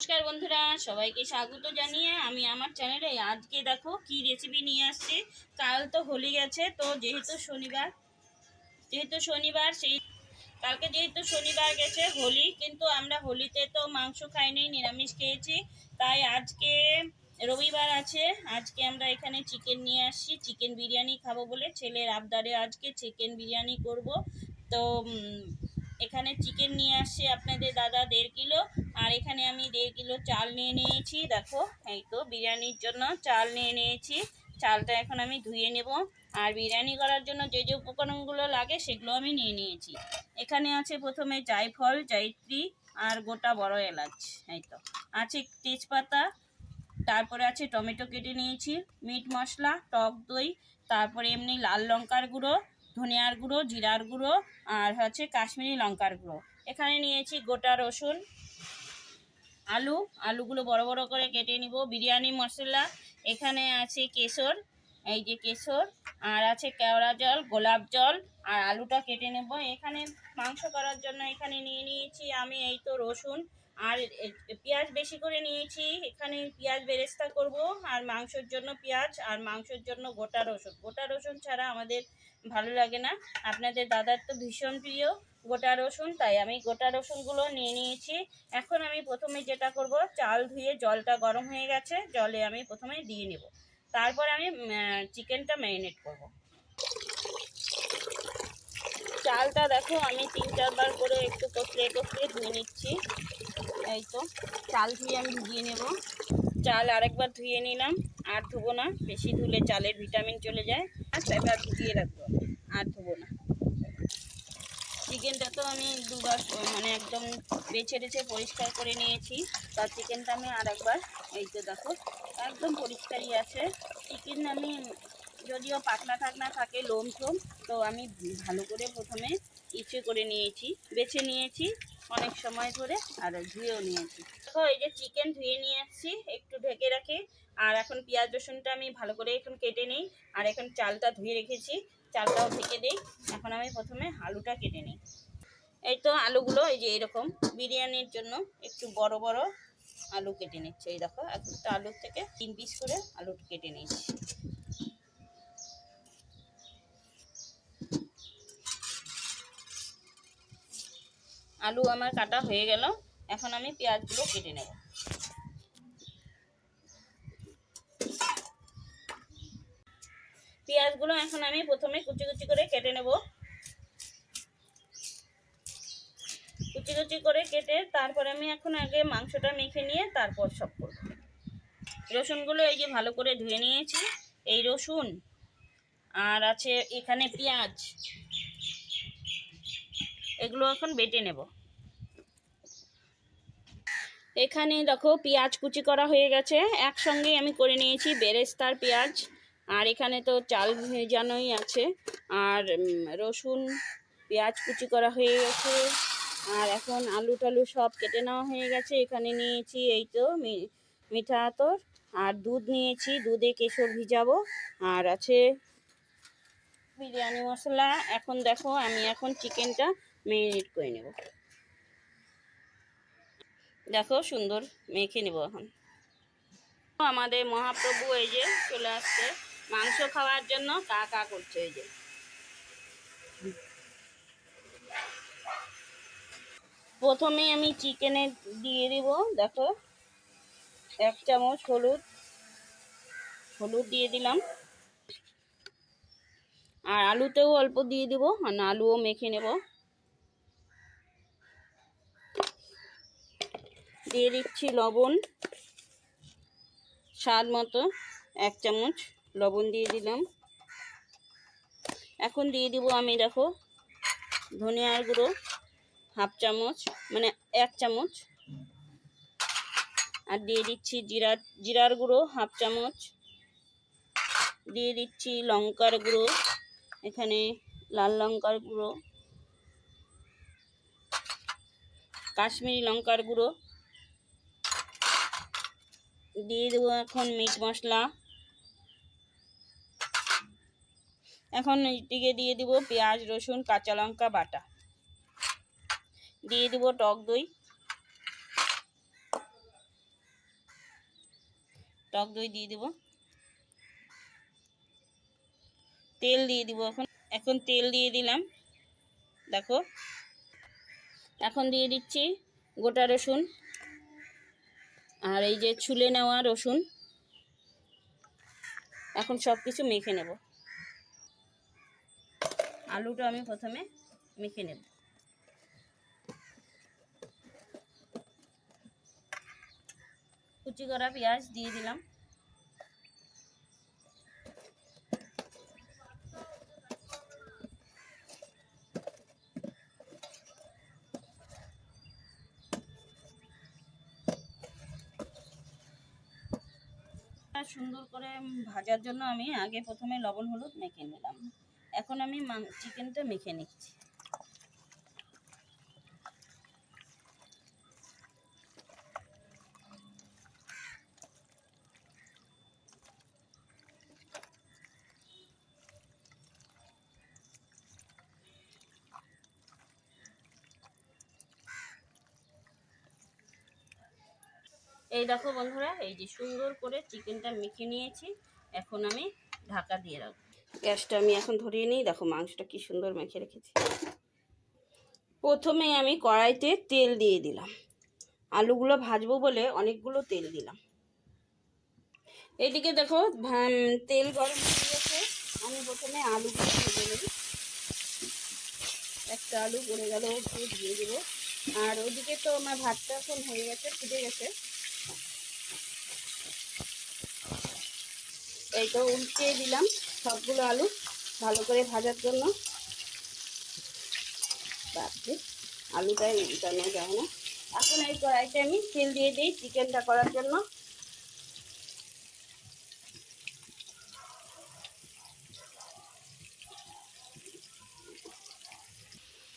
নমস্কার বন্ধুরা, সবাইকে স্বাগত জানিয়ে আমি আমার চ্যানেলে আজকে দেখো কি রেসিপি নিয়ে আসছি। কাল তো হোলি গেছে, তো যেহেতু শনিবার যেহেতু শনিবার সেই, কালকে যেহেতু শনিবার গেছে হোলি, কিন্তু আমরা হোলিতে তো মাংস খাইনি, নিরামিষ খেয়েছি। তাই আজকে রবিবার আছে, আজকে আমরা এখানে চিকেন নিয়ে আসছি। চিকেন বিরিয়ানি খাব বলে ছেলের আবদারে আজকে চিকেন বিরিয়ানি করব। তো এখানে চিকেন নিয়ে আসছে আপনাদের দাদা দেড় কিলো, আর এখানে আমি দেড় কিলো চাল নিয়ে নিয়েছি, দেখো, এই তো বিরিয়ানির জন্য চাল নিয়ে নিয়েছি, চালটা এখন আমি ধুয়ে নেব, আর বিরিয়ানি করার জন্য যে যে উপকরণগুলো লাগে সেগুলো আমি নিয়ে নিয়েছি। এখানে আছে প্রথমে জায়ফল, জায়ত্রী, আর গোটা বড় এলাচ, এই তো। আছে তেজপাতা, তারপরে আছে টমেটো কেটে নিয়েছি, মিট মশলা, টক দই, তারপরে এমনি লাল লঙ্কার গুঁড়ো ধনিয়ার গুঁড়ো, জিরার গুঁড়ো আর হচ্ছে কাশ্মীরি লঙ্কার গুঁড়ো। এখানে নিয়েছি গোটা রসুন, আলু। আলুগুলো বড় বড় করে কেটে নিব। বিরিয়ানি, মশলা। এখানে আছে কেশর, এই যে কেশর। আর আছে কেওড়া জল, গোলাপ জল। আর আলুটা কেটে নেব। এখানে মাংস করার জন্য এখানে নিয়ে নিয়েছি আমি এই তো রসুন। আর পেঁয়াজ বেশি করে নিয়েছি। এখানে পেঁয়াজ বেরেস্তা করব। আর মাংসের জন্য পেঁয়াজ আর মাংসের জন্য গোটা রসুন। গোটা রসুন ছাড়া আমাদের ভালো লাগে না। আপনাদের দাদার তো ভীষণ প্রিয়, গোটা রসুন, তাই আমি গোটা রসুনগুলো নিয়ে নিয়েছি। এখন আমি প্রথমে যেটা করব, চাল ধুয়ে জলটা গরম হয়ে গেছে, জলে আমি প্রথমে দিয়ে নেব। তারপর আমি চিকেনটা ম্যারিনেট করব। চালটা দেখো, আমি তিন চারবার করে একটু কষলে কষলে ধুয়ে নিচ্ছি। এই তো, চাল ধুয়ে আমি ভিজিয়ে নেব। চাল আরেকবার ধুয়ে নিলাম। আর ধুবো না, বেশি ধুলে চালের ভিটামিন চলে যায়। আচ্ছা এবার ভিজিয়ে রাখব, আর ধুবো না। চিকেনটা তো আমি দুবার মানে একদম বেছে রেছে পরিষ্কার করে নিয়েছি। তার চিকেনটা আমি আর একবার এই তো দেখো, একদম পরিষ্কারই আছে। চিকেন আমি, যদিও পাতলা ঠাকনা থাকে লোম ঠোম তো আমি ভালো করে প্রথমে ইচ্ছে করে নিয়েছি। বেছে নিয়েছি, অনেক সময় ধরে, আর ধুয়েও নিয়েছি। দেখো এই যে চিকেন ধুয়ে নিয়ে আসছি একটু ঢেকে রাখি। আর এখন পেঁয়াজ রসুনটা আমি ভালো করে এখন কেটে নিই। আর এখন চালটা ধুয়ে রেখেছি, চালটাও ঢেকে দিই। এখন আমি প্রথমে আলুটা কেটে নিই। এই তো আলুগুলো এই যে এরকম বিরিয়ানির জন্য একটু বড় বড় আলু কেটে নিচ্ছে। এই দেখো একটা আলুর থেকে তিন পিস করে আলু কেটে নিচ্ছি আলু আমার কাটা হয়ে গেল। এখন আমি পেঁয়াজগুলো কেটে নেব। পেঁয়াজগুলো এখন আমি প্রথমে কুচি কুচি করে কেটে নেব। কুচি কুচি করে কেটে তারপরে আমি এখন আগে মাংসটা মেখে নিয়ে তারপর সব করব। রসুনগুলো এই যে ভালো করে ধুয়ে নিয়েছি। এই রসুন আর আছে এখানে পেঁয়াজ। এগুলো এখন বেটে নেব। এখানে দেখো পেঁয়াজ কুচি করা হয়ে গেছে। একসঙ্গেই আমি করে নিয়েছি বেরেস্তার পেঁয়াজ। আর এখানে তো চাল ভেজানোই আছে। আর রসুন পেঁয়াজ কুচি করা হয়ে গেছে। আর এখন আলু টালু সব কেটে নেওয়া হয়ে গেছে। এখানে নিয়েছি এই তো মিঠা আতর। আর দুধ নিয়েছি, দুধে কেশর ভিজাবো। আর আছে বিরিয়ানি মশলা। এখন দেখো আমি এখন চিকেনটা মেরিনেট করে নেব। দেখো সুন্দর মেখে নেব এখন। আমাদের মহাপ্রভু এই যে চলে আসছে, মাংস খাওয়ার জন্য কা কা করছে এই যে। প্রথমে আমি চিকেনে দিয়ে দিব, দেখো। এক চামচ হলুদ হলুদ দিয়ে দিলাম। আর আলুতেও অল্প দিয়ে দিব, আর আলুও মেখে নেব। দিয়ে দিচ্ছি লবণ। স্বাদ মতো এক চামচ লবণ দিয়ে দিলাম। এখন দিয়ে দিব আমি দেখো ধনিয়ার গুঁড়ো হাফ চামচ মানে এক চামচ। আর দিয়ে দিচ্ছি জিরা, জিরার গুঁড়ো হাফ চামচ। দিয়ে দিচ্ছি লঙ্কার গুঁড়ো, এখানে লাল লঙ্কার গুঁড়ো। কাশ্মীরি লঙ্কার গুঁড়ো দিয়ে দেবো এখন মিট মশলা। এখন এদিকে দিয়ে দিব পেঁয়াজ, রসুন, কাঁচা লঙ্কা, বাটা। দিয়ে দিব টক দই। টক দই দিয়ে দেব। তেল দিয়ে দিব এখন। এখন তেল দিয়ে দিলাম। দেখো। এখন দিয়ে দিচ্ছি গোটা রসুন। আর এই যে ছুলে নেওয়া রসুন, এখন সব কিছু মেখে নেব। আলুটা আমি প্রথমে মেখে নেব। কুচি করা পেঁয়াজ দিয়ে দিলাম। সুন্দর করে ভাজার জন্য আমি আগে প্রথমে লবণ, হলুদ মেখে নিলাম। এখন আমি চিকেনটা মেখে নিচ্ছি। এই দেখো বন্ধুরা, এই যে সুন্দর করে চিকেনটা মেখে নিয়েছি। এখন আমি ঢাকা দিয়ে রাখব। গ্যাসটা আমি এখন ধরিয়ে নিই। দেখো মাংসটা কি সুন্দর মেখে রেখেছি। প্রথমে আমি কড়াইতে তেল দিয়ে দিলাম। আলুগুলো ভাজবো বলে অনেকগুলো তেল দিলাম। এইদিকে দেখো তেল গরম হয়ে গেছে। আমি প্রথমে আলুগুলো ভেজে নিই একটা আলু পড়ে গেল দিয়ে দেবো। আর ওদিকে তো আমার ভাতটা এখন হয়ে গেছে, ফুটে গেছে। এই তো উল্টিয়ে দিলাম সবগুলো আলু ভালো করে ভাজার জন্য। আলুটাই উল্টানো যায় না। এখন এই কড়াইতে আমি তেল দিয়ে দিই চিকেনটা করার জন্য।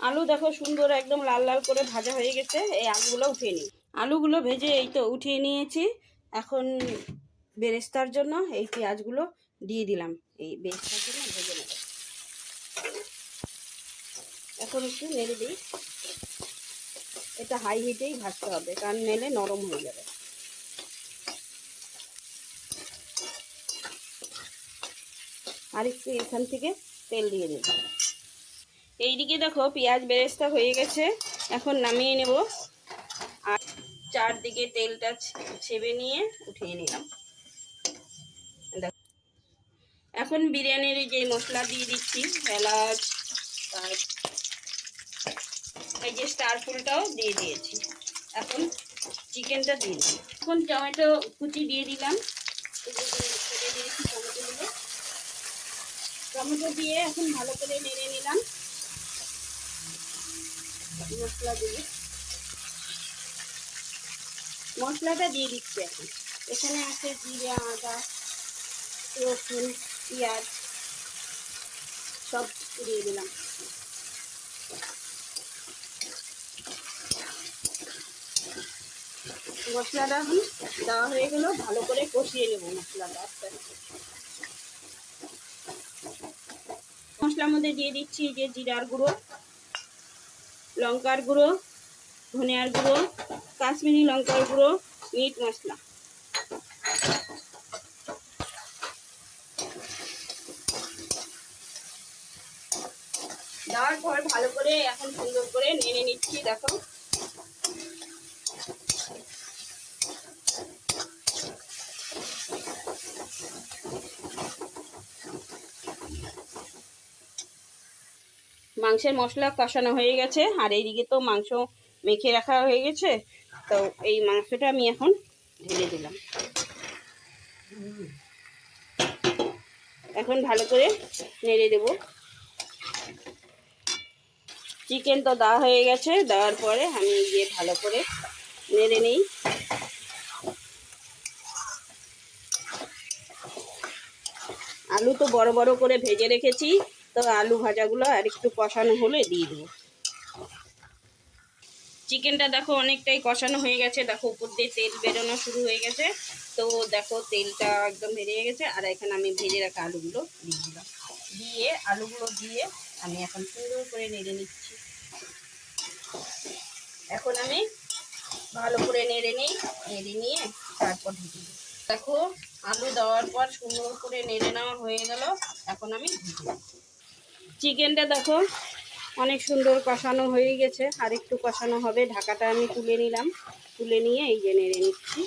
আলু দেখো সুন্দর একদম লাল লাল করে ভাজা হয়ে গেছে, এই আলুগুলো উঠিয়ে নিই। আলুগুলো ভেজে এই তো উঠিয়ে নিয়েছি। এখন বেরেস্তার জন্য এই পেঁয়াজগুলো দিয়ে দিলাম। এই বেরেস্তার জন্য ভেজে নেব। এখন একটু নেড়ে দিই। এটা হাই হিটেই ভাজতে হবে, কারণ নেলে নরম হয়ে যাবে। আর একটু এখান থেকে তেল দিয়ে দেব এইদিকে দেখো পেঁয়াজ বেরেস্তা হয়ে গেছে। এখন নামিয়ে নেব। আর চারদিকে তেলটা ছেবে নিয়ে উঠিয়ে নিলাম। এখন বিরিয়ানির যে মশলা দিয়ে দিচ্ছি, এলাচ এই যে স্টার ফুলটাও দিয়ে দিয়েছি। এখন চিকেনটা দিয়ে দিই। এখন টমেটো কুচি দিয়ে দিলাম। দিয়েছি টমেটোগুলো। টমেটো দিয়ে এখন ভালো করে নেড়ে নিলাম। মশলা দিয়ে। মশলাটা দিয়ে দিচ্ছি এখন। এখানে আছে জিরে, আদা, রসুন। পেঁয়াজ সব দিয়ে দিলাম। মশলাটা এখন দেওয়া হয়ে গেল, ভালো করে কষিয়ে নেব মশলাটা আস্তে আস্তে। মশলার মধ্যে দিয়ে দিচ্ছি যে জিরার গুঁড়ো, লঙ্কার গুঁড়ো, ধনিয়ার গুঁড়ো, কাশ্মীরি লঙ্কার গুঁড়ো, মিট মশলা। ভালো করে এখন সুন্দর করে নেড়ে নিচ্ছি, দেখো। মাংসের মশলা কষানো হয়ে গেছে, আর এইদিকে তো মাংস মেখে রাখা হয়ে গেছে, তো এই মাংসটা আমি এখন ঢেলে দিলাম। এখন ভালো করে নেড়ে দেবো। চিকেন তো দেওয়া হয়ে গেছে, দেওয়ার পরে আমি গিয়ে ভালো করে নেড়ে নিই। আলু তো বড় বড় করে ভেজে রেখেছি, তো আলু ভাজাগুলো আর একটু কষানো হলে দিয়ে দেবো। চিকেনটা দেখো অনেকটাই কষানো হয়ে গেছে, দেখো উপর দিয়ে তেল বেরোনো শুরু হয়ে গেছে। তো দেখো তেলটা একদম বেরিয়ে গেছে, আর এখানে আমি ভেজে রাখা আলুগুলো দিয়ে দিলাম। দিয়ে আলুগুলো দিয়ে আমি এখন সুন্দর করে নেড়ে নিচ্ছি। এখন আমি ভালো করে নেড়ে নিই, নেড়ে নিয়ে তারপর ঢেকে দিই। দেখো, আলু দেওয়ার পর সুন্দর করে নেড়ে নেওয়া হয়ে গেল, এখন আমি চিকেনটা দেখো, অনেক সুন্দর কষানো হয়ে গেছে। আর একটু কষানো হবে, ঢাকাটা আমি তুলে নিলাম। তুলে নিয়ে এই যে নেড়ে নিচ্ছি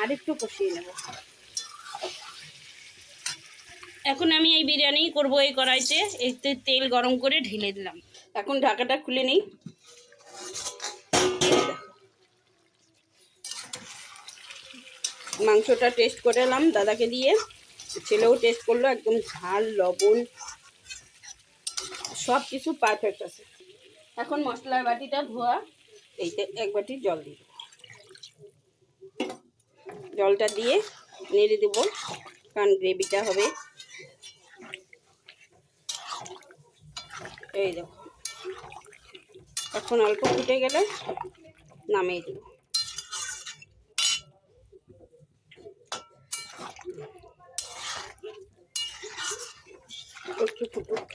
আর একটু কষিয়ে নেব। এখন আমি এই বিরিয়ানি করব এই কড়াইতে। এতে তেল গরম করে ঢেলে দিলাম। এখন ঢাকাটা খুলে নিই। মাংসটা টেস্ট করে এলাম দাদাকে দিয়ে। ছেলেও টেস্ট করল, একদম ঝাল, লবণ সব কিছু পারফেক্ট আছে। এখন মশলার বাটিটা ধোয়া, এইতে এক বাটি জল দিই জলটা দিয়ে নেড়ে দেবো, কারণ গ্রেভিটা হবে। এই দেখো। এখন অল্প ফুটে গেলে নামিয়ে দেব। একটু ফুটুক।